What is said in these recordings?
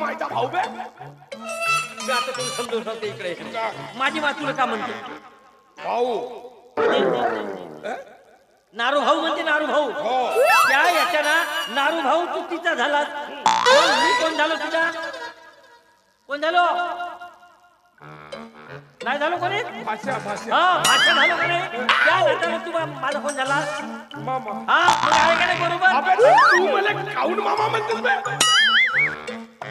मायचा भाऊ बे मी आता तुला समजून सांगते इकडे माझी मा तुला का म्हणते. भाऊ. नारू भाऊ म्हणते नारू भाऊ. हो. त्या याच्या ना नारू भाऊ चुकीचा झाला. मी कोण झालो तुझा? कोण झालो? नाही झालो कोणी? भाषा भाषा हा भाषा झालो का नाही? त्या नात्यानं तू मा- माझा फोन झाला? मामा. हा मग आहे का नाही बरोबर? अबे तू मला काऊन मामा म्हणतेस बे.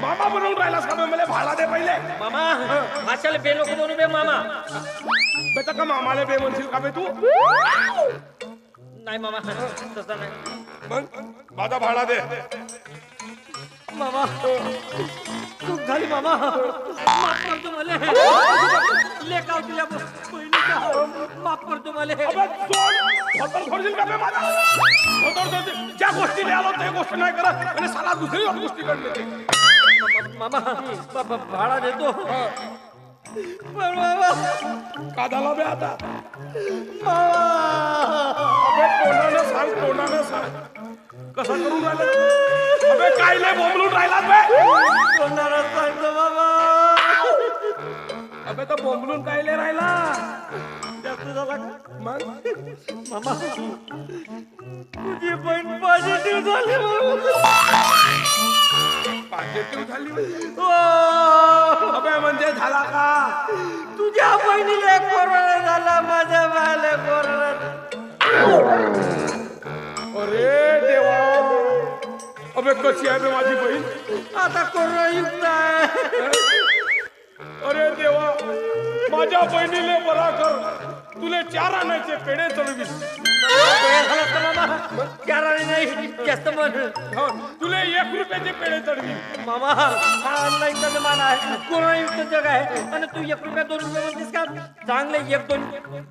मामा बनवून राहिलास का बे मला भाडा दे पहिले. मामा भाषाला बेलो का म्हणू बे मामा. बेटा का मामाला बे म्हणशील का बे तू? नाही मामा तसं नाही. मग? माझा भाडा दे. मामा चूक झाली मामा. माफ करतो मला लेखाव तुझ्या बहिणीचा. माफ करतो मला अबे सोड. धोतर सोडशील का बे माझा? धोतर सोडशील. ज्या गोष्टी आलो त्या गोष्टी नाही करत. आणि साला दुसरी गोष्टी कडले मामा भाडा देतो. पण मामा. का झाला बे आता. मामा. अबे तोंडानं सांग तोंडानं सांग. कसं करून राहिलं अबे काय लय बोंबलून राहिला बे? सांगतो मामा. अबे तर बोंबलून काय लय राहिला? जास्त झाला का? मग? मामा. तुझी बहीण पॉझिटिव्ह झाली. मामा. झाली म्हणजे. झाला का? तुझ्या बहिणीला कोरोना झाला माझ्या बाला कोरोना अरे देवा. अबे कशी आहे माझी बहीण? आता कोरोना युक्त आहे अरे देवा माझ्या बहिणीले बरा कर. तुले चार आणायचे पेढे चढवीस. जास्त हो, तुले एक रुपयाचे पेढे चढवी मामा हा ऑनलाईनचा जमाना आहे. कोरोना युक्त जग आहे? आणि तू एक रुपया दोन रुपये म्हणतेस का? चांगले एक दोन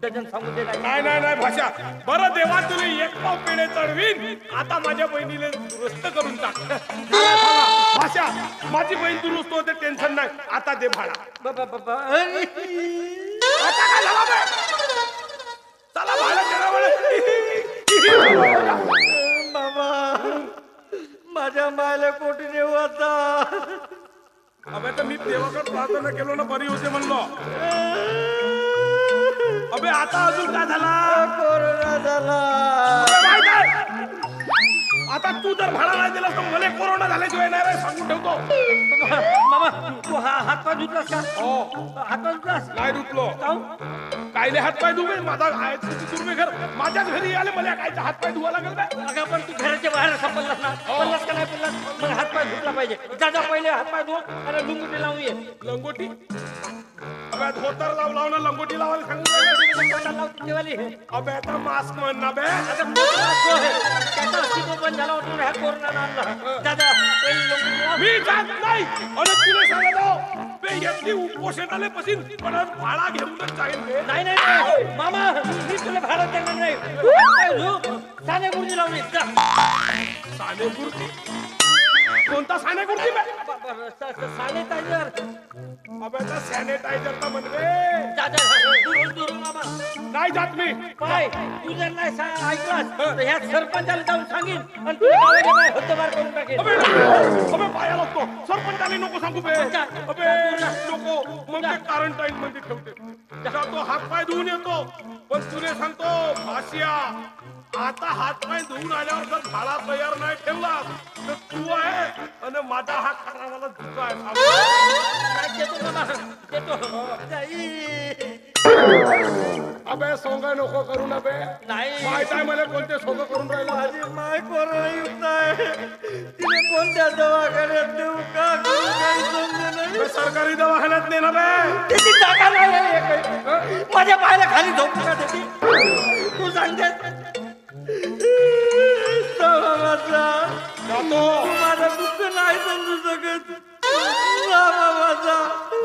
डझन सांगू दे नाही. नाही भाषा. बरं देवा तुले एक पाव पेढे चढवीन आता माझ्या बहिणीले दुरुस्त करून टाक. भाषा माझी बहीण दुरुस्त होते टेन्शन नाही. आता दे भाडा. बाबा बाबा अरे. आता काय झाला मामा माझ्या मायला कोटी देऊ आता. अबे तर मी देवाकडे प्रार्थना केलो ना बरी होते म्हणलो. अबे आता अजून काय झाला? कोरोना झाला? आता तू जर भाडा नाही दिला तर मला कोरोना झाल्याशिवाय नाही सांगून ठेवतो. तू हा हात पाय धुतलास का हो हात पाय धुतलास नाही काहून? कायले हात पाय धुवे माझा आहे दुर्मे घर माझ्याच घरी आले मला कायचा हात पाय धुवा लागेल बे? अगं पण तू घराच्या बाहेर सापडलास ना पडलास का नाही पडलास मग हात पाय धुतला पाहिजे जा जा पहिले हात पाय धुव आणि लुंगुटी लावून ये लंगोटी अबे धोतर लाव लाव ना लंगोटी लावायला सांगून राहिला. तोंडाला लावतो तेवाली. अबे आता मास्क म्हण ना बे. त्याचा अस्तित्व बंद झाला होता ह्या कोरोनानं आणला जात नाही. आणि तुला सांगत आहो, बे यातली उपोषण आले पसीन पण आज भाडा घेऊनच जाईल बे नाही नाही नाही. मामा मी तुला भाडं देणार नाही. पाय धु साने गुरुजी. जा. साने कुर्ती कोणता साने कुर्ती बे? ब- ब- स- स- साने ताईवर. अबे आता सॅनिटायझर तर म्हण बे जा जा जा. दुरून दुरून मामा. नाही जात मी. पाय तू जर नाही सा- ऐकलास तर ह्या सरपंचाला जाऊन सांगेन आणि तुला गावाच्या बाहेर हद्दपार करून टाकेन. अबे. अबे पाया लागतो. सरपंचाने नको सांगू बे. अबे नको. मग ते क्वारंटाईन मध्ये ठेवते. जातो हात पाय धुवून येतो. पण तुले सांगतो भाशिया आता हात पाय धुवून आल्यावर जर भाडा तयार नाही ठेवला तर तू आहे आणि माझा हा खरावाला धुका आहे. अबे सोंग नको करू ना बे. नाही. माहीत आहे मला कोणते सोंग करून राहिला. माझी माय कोरोना युक्त आहे. कोणत्या दवाखान्यात देऊ? का करू? काही समजे नाही. बे, सरकारी दवाखान्यात ने ना बे. त्याची जागा नाही आहे काही. माझ्या पायाला खाली झोपू का त्याची? तू सांगते. माझा जातो. माझं दुःख नाही समजू शकत. जा बाबाचा.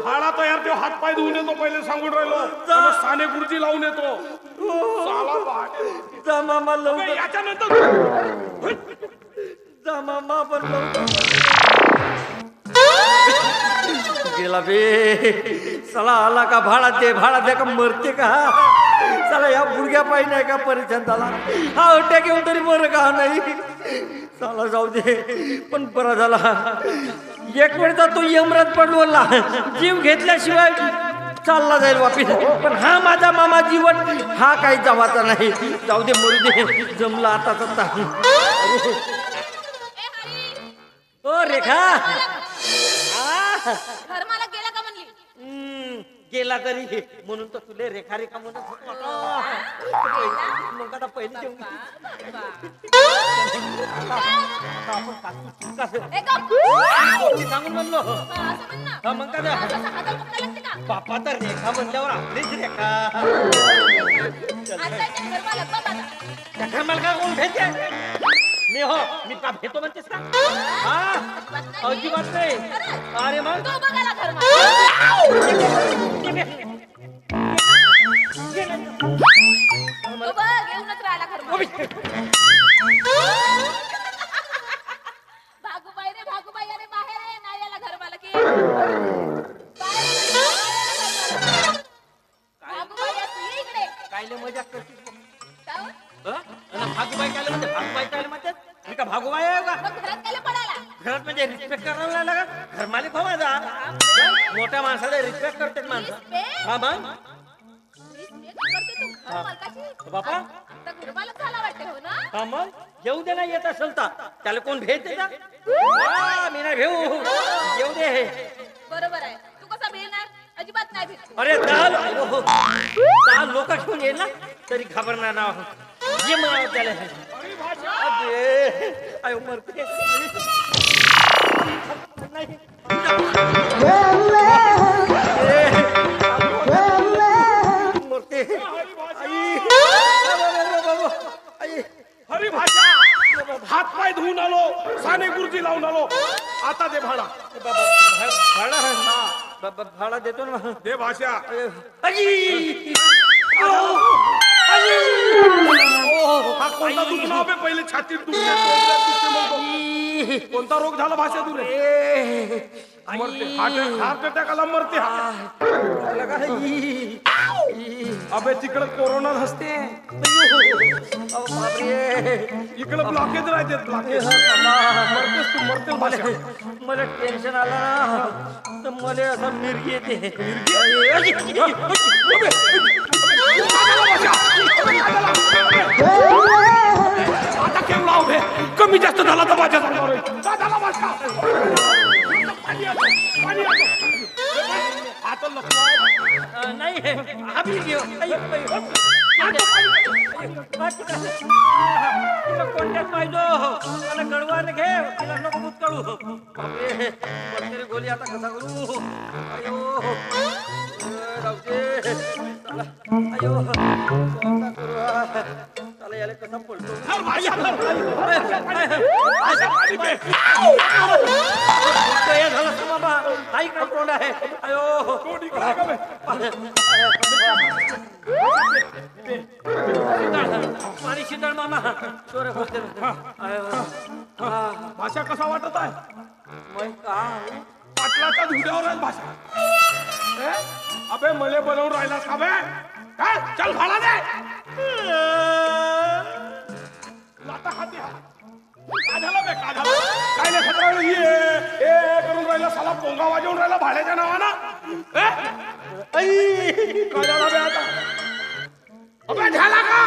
भाडा तयार ठेव हात पाय धुवून येतो पहिले सांगून राहिलो. साने गुरुजी लावून येतो. साला भाडे. जा मामा बे, लवकर. याच्यानंतर जा मामा पण गेला बे. चला आला का भाडा दे भाडा दे का मरते का? चला या बुडग्या पाहिजे का परिचय झाला हा अट्या घेऊन तरी बरं का नाही? चला जाऊ दे. पण बरा झाला. एक वेळचा तो यमरात पडवला जीव घेतल्याशिवाय चालला जाईल वापिस पण हा माझा मामा जीवन हा काही जमाचा नाही. जाऊ दे मरू दे. जमला आता आता. ओ रेखा आ, घर मला गेला का म्हणली हम्म, गेला तरी म्हणून तर तुले रेखा रेखा म्हणत होतो आता. मग आता पहिले जेवण. आता आपण काकू चुका से- ए गप! गोष्टी सांगून म्हणलो असं म्हण ना. हा, मग काय झालं? असं हातात पकडायला लागते का? बापा तर रेखा म्हणल्यावर आपलीच रेखा बघ आता. रेखा मला का कोण भेटे मी हो मी का भेटो म्हणतेस का? हा? अजिबात नाही. अरे मग? तो बघायला घर मला. तो बघ, येऊनच राहिला घर. का मग घरात घरात म्हणजे रिस्पेक्ट करायला लागला का? घर मालिक हो माझा मोठ्या माणसाला रिस्पेक्ट करते माणसं. Respect? हा मग? Respect करते तू. घर मालकाची बापा? आता घर मालक झाला वाटते हो ना? हा मग? येऊ दे ना येत असेल तर. त्याला कोण भेटते का हा, मी नाही घेऊ येऊ दे. बरोबर आहे. तू कसा भेटणार? अजिबात नाही भेट अरे दहा लो- दहा लोक ठेवून येईल ना. तरी घाबरणार ना ये मग त्याला. आयो मरते आई आई हरी भाषा हात पाय धुवून आलो साने गुरुजी लावून आलो. आता दे भाडा. भाडा बाबा, भाडा देतो ना. दे भाषा. अजी हा कोणता दुखणं पहिले छातीत म्हणतो कोणता रोग झाला भाषा तुले मरते. हार्ट हार्ट अटॅक आला मरते. अबे तिकडे कोरोना नसते. इकडे ब्लॉकेज राहते ब्लॉकेज मरतेस तू मरतेस भाषा मला टेन्शन आलं ना. तर मला असं मिरगी येते. आता केम कमी जास्त झाला तर माझ्या अंगावर येईल. नाही हो. पाहिजो मला गडवान घे तिला नको दूध गोली आता कसा करू तोंड आहे अयो पाणी शिंदळ मामा चोर भाषा कसा वाटत आहे? मग का पाटलाच्या धुड्यावर भाषा अबे मले बनवून राहिलास का बे? चल भाडा दे. भाड्याच्या नावानं? ए? ऐ, काय झालं बे आता अबे झाला का?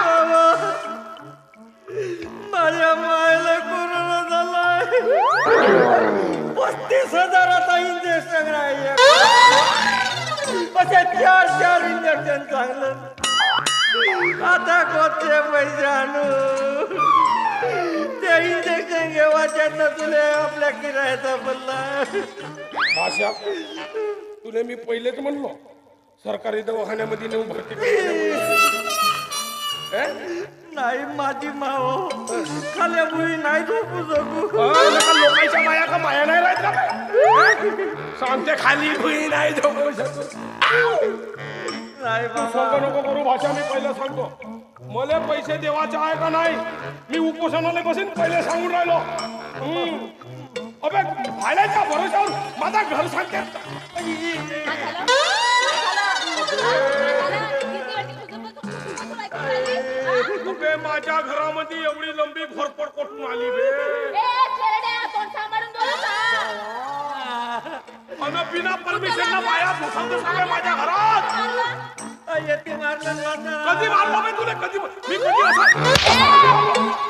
माझ्या मायला कोरोना झालाय. पस्तीस हजाराचा इंजेक्शन राहिले. असे चार चार इंजेक्शन चांगलं. आता कोणते पैसे आणू? घेवायच्या तुले आपल्या किरायाचा पडला भाषा तुले मी पहिलेच म्हणलो सरकारी दवाखान्यामध्ये नेऊन भरती? नाही माझी माव खाल्या मुली नाही झोपू शकू नका लोकांच्या माया का माया नाही राहत का? सांगते खाली भुई नाही झोपू शकत. नाही तू बाबा सोंग नको करू भाषा मी पहिले सांगतो मला पैसे देवाचे आहे का नाही मी उपोषणाला बसेन पहिले सांगून राहिलो. अबे भाड्याच्या भरोशावर माझा घर सांगते? अबे माझ्या घरामध्ये एवढी लंबी घोरपड कोठून आली बे. अन बिना परमिशनला घुसवतो सगळे माझ्या घरात येते मारलं कधी मारलो बे तुले? कधी मी कधी असा?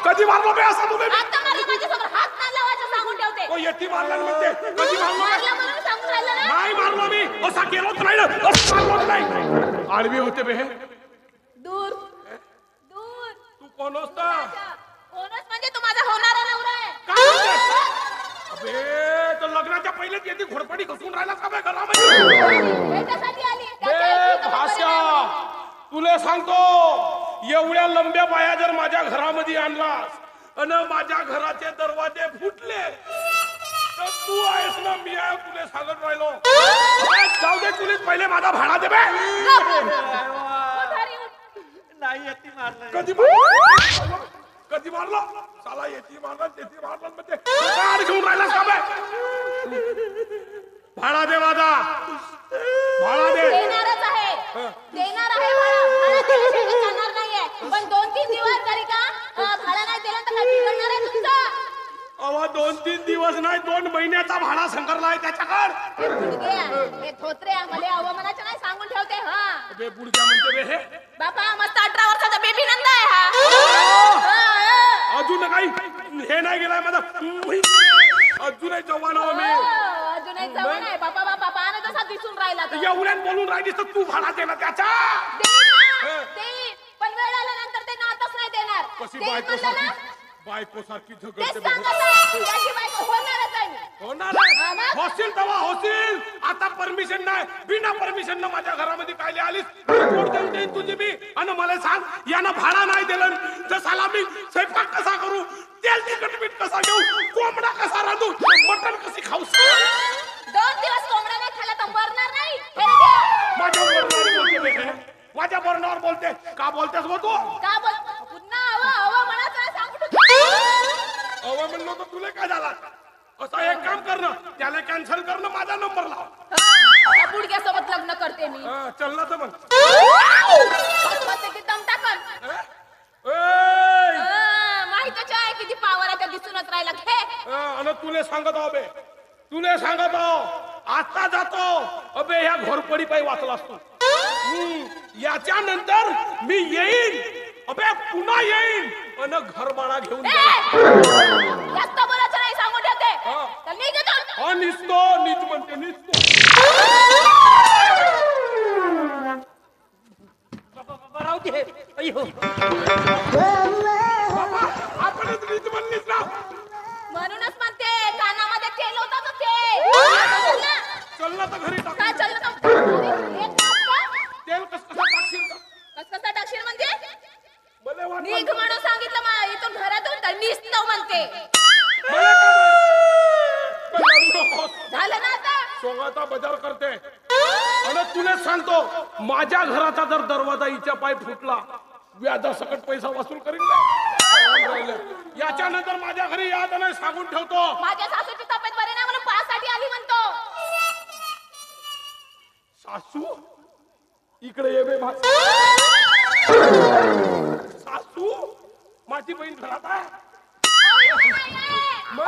कधी मारलो बे असा तुले? आता मारलं माझ्यासमोर हात नाही लावायचं सांगून ठेवते. ओ येती मारला ना म्हणते. कधी मारलो बे मारलं म्हणून सांगून राहिलं ना? नाही मारलो मी. असा गेलोच नाही ना. असा मारलोच नाही. आडवी होते बे दूर. दूर. तू कोण असता कोणच म्हणजे तू माझा होणारा नवरा आहे. काय म्हणते? अबे. तर लग्नाच्या पहिलेच येते घोडपडी घुसून राहिला का बे घरामध्ये? भेटासाठी आली त्याच्या तुले सांगतो एवढ्या लंब्या बाया जर माझ्या घरामध्ये आणलास अन माझ्या घराचे दरवाजे फुटले तर तू आहेस ना मी आहे तुले सांगत राहिलो. जाऊ दे तुलीच पहिले माझा भाडा दे बे. कोठारी उठ. नाही येते मारलं कधी कधी मारलं? साला येती मारला तेती मारला म्हणजे घेऊन राहिलास का बे? भाडा दे माझा. भाडा दे. देणारच आहे. देणार आहे भाडा. भाडा दिल्याशिवाय काही जाणार नाहीये. पण दोन तीन दिवस तरी का अं, भाडा नाही दिलं तर काय बिघडणार आहे तुमचं? अवा दोन तीन दिवस नाही दोन महिन्याचा भाडा संकरला आहे त्याच्याकडे. हे बुडगे आहे, हे धोत्रे आहे, मला अवमानाचं नाही सांगून ठेवते हा. बे बुडक्या म्हणते बे हे. बापा मस्त अठरा वर्षाचा बेबी नंद आहे हा. अजून काही हे नाही गेलाय माझा. अजूनही जवान आहो मी. अजूनही जवळ बापा बापा कसा दिसून राहिला तर एवढ्यात बोलून राहिलीस तर तू भाडा दे ना त्याचा. देईन ना, देईन. पण वेळ आल्यानंतर ते नातच नाही देणार. कशी देईन बायको म्हणलं ना, सारखी बायको सारखी तेच झगडते आहे. याची बायको मी. होणार हा आहे. मग? होशील तेव्हा होशील. आता परमिशन नाही. बिना परमिशन न माझ्या घरामध्ये काय आलीस? कोण देऊन देईन तुझी मी. आणि मला सांग यानं भाडा नाही दिलं. तर साला मी स्वयंपाक कसा करू तेल तिखट मीठ कसा घेऊ कोंबडा कसा रांधू मटण कशी खाऊ? दोन दिवस कोंबडा नाही खाल्ला तर मरणार नाही. हे घ्या. माझ्या बर्णावर बोलते हे. माझ्या का बोलतेस गो तू? का बोल पुन्हा हवं हवं म्हणत नाही सांगू म्हणलं तर तुला काय झाला? असं एक काम करणं त्याला कॅन्सल करणं माझा नंबर लाव. या लग्न करते मी. हा, चल ना तर मग. मस्त किती माहीतच आहे पावर आहे त्या दिसूनच राहिला. हे! आणि तुले सांगत आहो बे तुले सांगत. आहो आता जातो. अबे ह्या घोरपडी पायी वाचला असतो याच्यानंतर मी येईन. अबे पुन्हा येईन. आणि घरबाळा घेऊन ए! जाईन. जास्त बोलायचं नाही हा. निसतो नीच म्हणते निसतो बाबा राहू दे अयो बाबा आपणच नीच म्हणलीस ना. म्हणूनच म्हणते कानामध्ये तेल होतं तर ते? ना? चल ना तर घरी टाक. काय चाललं तर अरे, एक तास का? तेल कस कसं टाकशील? का म्हणजे? मला वाटलं निघ म्हणून सांगितलं मा इथून घरातून तर निसतो म्हणते. मला का माहीत? झालं ना आता? सोंगाचा बाजार करते. आणि तुलाच सांगतो माझ्या घराचा जर दरवाजा हिच्या पाय फुटला व्याजासकट पैसा वसूल करीन. याच्यानंतर माझ्या घरी याद नाही सांगून ठेवतो. माझ्या सासूची तब्येत बरी नाही म्हणून पाहासाठी आली म्हणतो. सासू इकडे ये बे सासू माझी बहीण घरात आहे अहो, इथे नाहीये. मग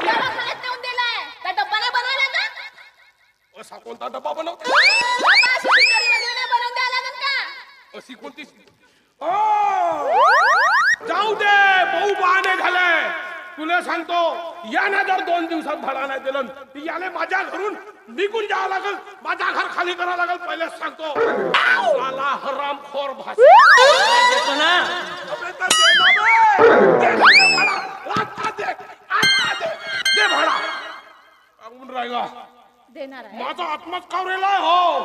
दवाखान्यात नेऊन दिलाय त्या डब्बा नाही बनवला का असा कोणता डबा बनवतो अशी शिकारी वगैरे नाही बनवून द्यायला लागत का? अशी कोणती? ओ! जाऊ दे भाऊ बहाणे झाले. तुला सांगतो याने जर दोन दिवसात भाडा नाही दिलं तर याने माझ्या घरून निघून जावं लागल. माझा घर खाली करावं लागल पहिलेच सांगतो. साला हरामखोर भाषा. देतो ना? देणार आहे? माझा आत्माच कावरेला हो?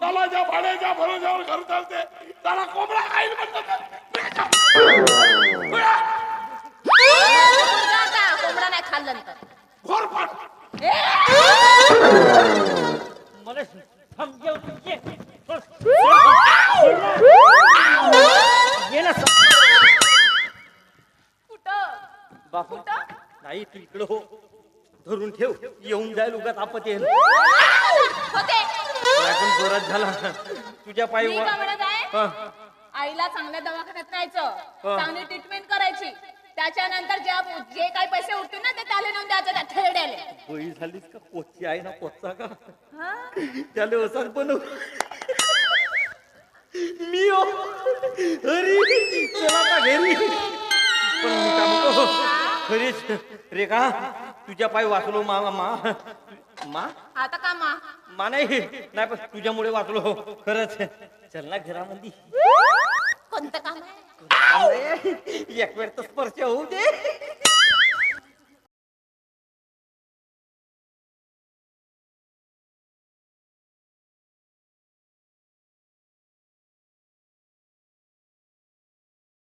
त्याला ज्या भाड्याच्या भरोश्यावर घर चालते त्याला कोंबडा खाईल आता कोंबडा नाही खाल्लं तर घोरपाट मला समजेल ये. ये ना सम- कुठं? बापू कुठं? नाही तू इकडं हो. धरून ठेव. येऊन जाईल उगाच आपत येईल. होते. जोरात झाला. तुझ्या पायी मी वा- का म्हणत आहे. हा. आईला चांगल्या दवाखान्यात न्यायचं. चांगली ट्रीटमेंट करायची. त्याच्यानंतर ज्या जे काही पैसे उरतील ना ते त्याला नेऊन द्यायचं त्या थेरड्याले. होई झालीस का? कोची आहे ना कोचा का? त्याला वसात बनव. मी हो. अरे चला आता घरी. पण मी म्हणतो खरीच रेखा. तुझ्या पाय वाचलो मा मा मा. आता का मा? मा नाही. नाही पण तुझ्यामुळे वाचलो खरंच. चल ना घरामध्ये. कोणतं काम आहे? एक वेळ तर स्पर्श होऊ दे.